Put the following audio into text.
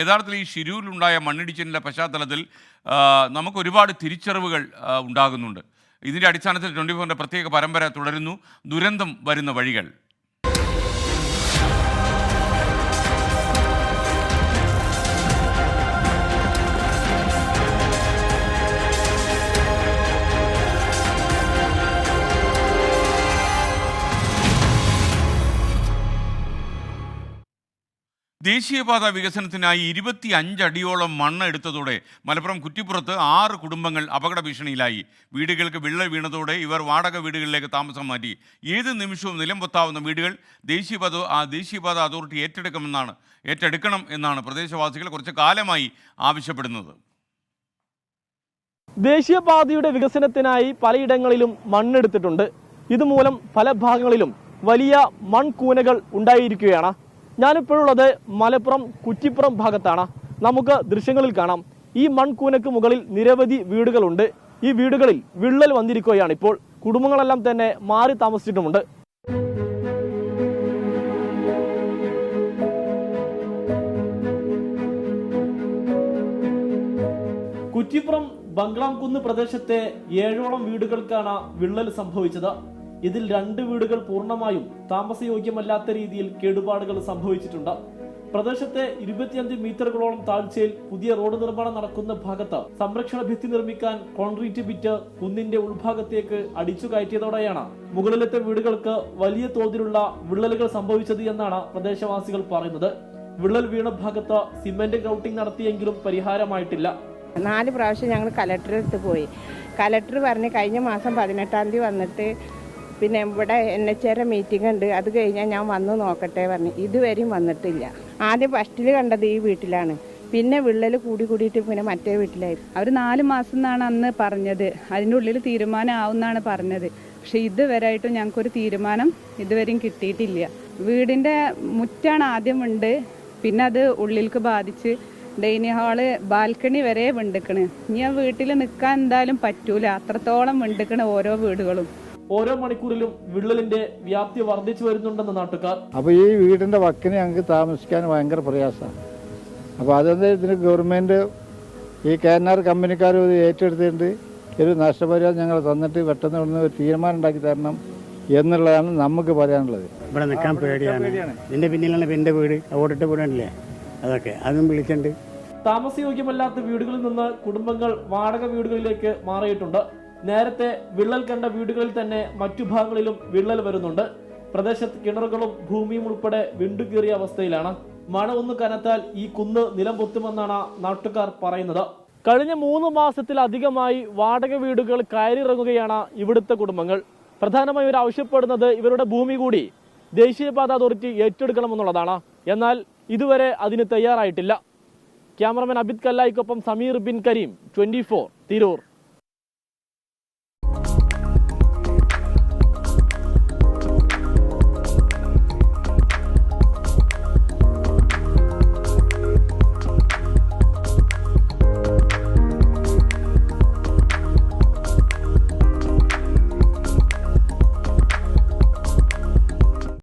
യഥാർത്ഥത്തിൽ ഈ ഷിരൂരിലുണ്ടായ മണ്ണിടിച്ചിലിന്റെ പശ്ചാത്തലത്തിൽ നമുക്ക് ഒരുപാട് തിരിച്ചറിവുകൾ ഉണ്ടാകുന്നുണ്ട്. ഇതിന്റെ അടിസ്ഥാനത്തിൽ ട്വന്റി ഫോറിന്റെ പ്രത്യേക പരമ്പര തുടരുന്നു. ദുരന്തം വരുന്ന വഴികൾ. ദേശീയപാത വികസനത്തിനായി ഇരുപത്തി അഞ്ചടിയോളം മണ്ണ് എടുത്തതോടെ മലപ്പുറം കുറ്റിപ്പുറത്ത് ആറ് കുടുംബങ്ങൾ അപകട ഭീഷണിയിലായി. വീടുകൾക്ക് വിള്ളൽ വീണതോടെ ഇവർ വാടക വീടുകളിലേക്ക് താമസം മാറ്റി. ഏത് നിമിഷവും നിലംപൊത്താവുന്ന വീടുകൾ ദേശീയപാത ദേശീയപാത അതോറിറ്റി ഏറ്റെടുക്കുമെന്നാണ് ഏറ്റെടുക്കണം എന്നാണ് പ്രദേശവാസികൾ കുറച്ച് കാലമായി ആവശ്യപ്പെടുന്നത്. ദേശീയപാതയുടെ വികസനത്തിനായി പലയിടങ്ങളിലും മണ്ണെടുത്തിട്ടുണ്ട്. ഇതുമൂലം പല ഭാഗങ്ങളിലും വലിയ മൺകൂനകൾ ഉണ്ടായിരിക്കുകയാണ്. ഞാനിപ്പോഴുള്ളത് മലപ്പുറം കുറ്റിപ്പുറം ഭാഗത്താണ്. നമുക്ക് ദൃശ്യങ്ങളിൽ കാണാം. ഈ മൺകൂനക്ക് മുകളിൽ നിരവധി വീടുകളുണ്ട്. ഈ വീടുകളിൽ വിള്ളൽ വന്നിരിക്കുകയാണ്. ഇപ്പോൾ കുടുംബങ്ങളെല്ലാം തന്നെ മാറി താമസിച്ചിട്ടുമുണ്ട്. കുറ്റിപ്പുറം ബംഗ്ലാംകുന്ന് പ്രദേശത്തെ ഏഴോളം വീടുകൾക്കാണ് വിള്ളൽ സംഭവിച്ചത്. ഇതിൽ രണ്ട് വീടുകൾ പൂർണമായും താമസയോഗ്യമല്ലാത്ത രീതിയിൽ കേടുപാടുകൾ സംഭവിച്ചിട്ടുണ്ട്. പ്രദേശത്തെ ഇരുപത്തിയഞ്ച് മീറ്ററുകളോളം താഴ്ചയിൽ പുതിയ റോഡ് നിർമ്മാണം നടക്കുന്ന ഭാഗത്ത് സംരക്ഷണ ഭിത്തി നിർമ്മിക്കാൻ കോൺക്രീറ്റ് ബിറ്റ് കുന്നിന്റെ ഉൾഭാഗത്തേക്ക് അടിച്ചു കയറ്റിയതോടെയാണ് മുകളിലത്തെ വീടുകൾക്ക് വലിയ തോതിലുള്ള വിള്ളലുകൾ സംഭവിച്ചത് എന്നാണ് പ്രദേശവാസികൾ പറയുന്നത്. വിള്ളൽ വീണ ഭാഗത്ത് സിമന്റ് ഗ്രൗട്ടിംഗ് നടത്തിയെങ്കിലും പരിഹാരമായിട്ടില്ല. നാല് പ്രാവശ്യം ഞങ്ങൾ കലക്ടറെടുത്ത് പോയി. കലക്ടർ പറഞ്ഞ് കഴിഞ്ഞ മാസം പതിനെട്ടാം തീയതി വന്നിട്ട് പിന്നെ ഇവിടെ എൻ എച്ച് ആരെ മീറ്റിംഗ് ഉണ്ട്. അത് കഴിഞ്ഞാൽ ഞാൻ വന്ന് നോക്കട്ടെ പറഞ്ഞു. ഇതുവരെയും വന്നിട്ടില്ല. ആദ്യം ഫസ്റ്റിൽ കണ്ടത് ഈ വീട്ടിലാണ്. പിന്നെ വിള്ളൽ കൂടി കൂടിയിട്ട് പിന്നെ മറ്റേ വീട്ടിലായി അവർ നാല് മാസം എന്നാണ് അന്ന് പറഞ്ഞത്. അതിന്റെ ഉള്ളിൽ തീരുമാനം ആവുമെന്നാണ് പറഞ്ഞത്. പക്ഷെ ഇതുവരെയായിട്ടും ഞങ്ങൾക്കൊരു തീരുമാനം ഇതുവരെയും കിട്ടിയിട്ടില്ല. വീടിന്റെ മുറ്റാണ് ആദ്യം ഉണ്ട്. പിന്നെ അത് ഉള്ളിലേക്ക് ബാധിച്ച് ഡൈനിങ് ഹാൾ ബാൽക്കണി വരെ വിണ്ടിക്കണ്. ഇനി ആ വീട്ടിൽ നിൽക്കാൻ എന്തായാലും പറ്റൂല. അത്രത്തോളം വിണ്ടിക്കണ് ഓരോ വീടുകളും. ഓരോ മണിക്കൂറിലും വിള്ളലിന്റെ വ്യാപ്തി വർദ്ധിച്ചു വരുന്നുണ്ടെന്ന് നാട്ടുകാർ. അപ്പോൾ ഈ വീടിന്റെ വക്കിന് ഞങ്ങൾക്ക് താമസിക്കാൻ ഭയങ്കര പ്രയാസമാണ്. അപ്പോൾ അതെന്ത് ഇതിന് ഗവൺമെന്റ് ഈ കെ എൻ ആർ കമ്പനിക്കാർ ഇത് ഏറ്റെടുത്തിട്ടുണ്ട്. ഒരു നഷ്ടപരിഹാരം ഞങ്ങൾ തന്നിട്ട് പെട്ടെന്ന് ഇവിടുന്ന് ഒരു തീരുമാനം ഉണ്ടാക്കി തരണം എന്നുള്ളതാണ് നമുക്ക് പറയാനുള്ളത്. ഇവിടെ നിൽക്കാൻ പേടിയാണ്. ഇതിന്റെ പിന്നിലാണ് എന്റെ വീട് ഓടിട്ട വീടല്ലേ? അതൊക്കെ. അതും വിളിച്ചിട്ടുണ്ട്. താമസയോഗ്യമല്ലാത്ത വീടുകളിൽ നിന്ന് കുടുംബങ്ങൾ വാടക വീടുകളിലേക്ക് മാറിയിട്ടുണ്ട്. നേരത്തെ വിള്ളൽ കണ്ട വീടുകളിൽ തന്നെ മറ്റു ഭാഗങ്ങളിലും വിള്ളൽ വരുന്നുണ്ട്. പ്രദേശത്ത് കിണറുകളും ഭൂമിയും ഉൾപ്പെടെ വിണ്ടുകീറിയ അവസ്ഥയിലാണ്. മഴ ഒന്ന് കനത്താൽ ഈ കുന്ന് നിലം പൊത്തുമെന്നാണ് നാട്ടുകാർ പറയുന്നത്. കഴിഞ്ഞ മൂന്ന് മാസത്തിലധികമായി വാടക വീടുകൾ കയറിയിറങ്ങുകയാണ് ഇവിടുത്തെ കുടുംബങ്ങൾ. പ്രധാനമായും ഇവർ ആവശ്യപ്പെടുന്നത് ഇവരുടെ ഭൂമി കൂടി ദേശീയപാത അതോറിറ്റി ഏറ്റെടുക്കണമെന്നുള്ളതാണ്. എന്നാൽ ഇതുവരെ അതിന് തയ്യാറായിട്ടില്ല. ക്യാമറമാൻ അബിദ് കല്ലായിക്കൊപ്പം സമീർ ബിൻ കരീം ട്വന്റി തിരൂർ.